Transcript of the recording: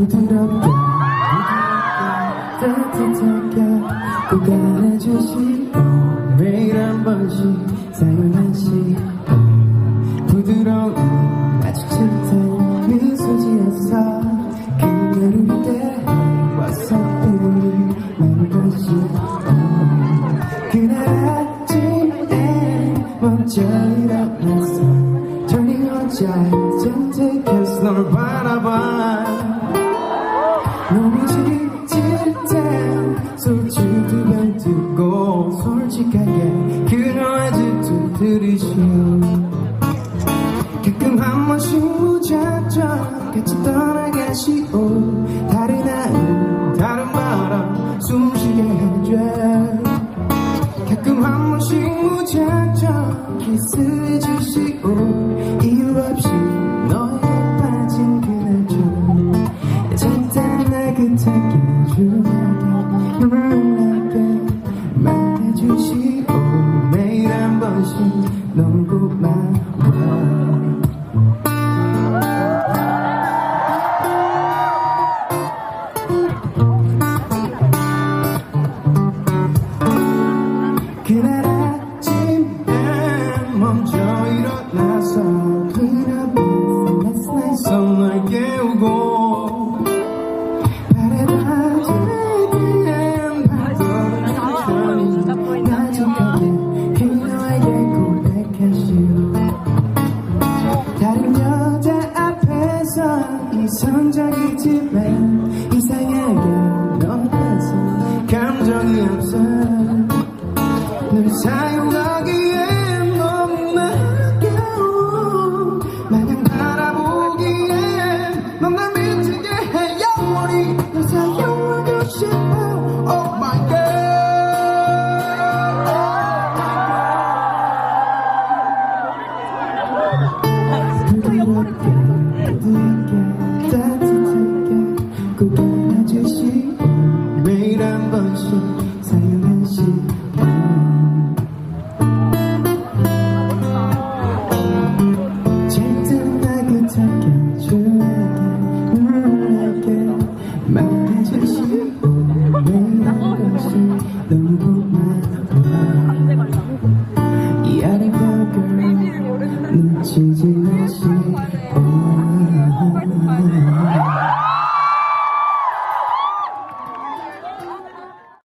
부드럽게 따뜻하게 꼭 안아주시고 매일 한 번씩 사랑한 시간. 부드러운 아주 짙은 미소 지어서 그녀를 때 와서 우리 만나시 그날 아침에 먼저 일어나서 turning on j 가끔 한 번씩 무작정 같이 떠나가시오 다른 하늘 다른 바람 숨쉬게 해줘. 가끔 한 번씩 무작정 키스해 주시오 이유 없이 너에 빠진 그날처럼 잔잔 나긋하게 조용하게. 눈물 매일 한 번씩 너무 고마워 그날 아침에 먼저 일어나서 그녀는 last night 널 깨우고 성적이지만 이상하게 너 앞에서 감정이 없어. 널 사용하기엔 너무나 아까워. 마냥 바라보기엔 넌날 그 자꾸 변하듯이 매일 한 번씩 사연한 시. 젠틀하게 착해줄게 음, 놀랍게 말해주시. 매일 한 번씩 너무 고마워. 이 아리바걸 놓치지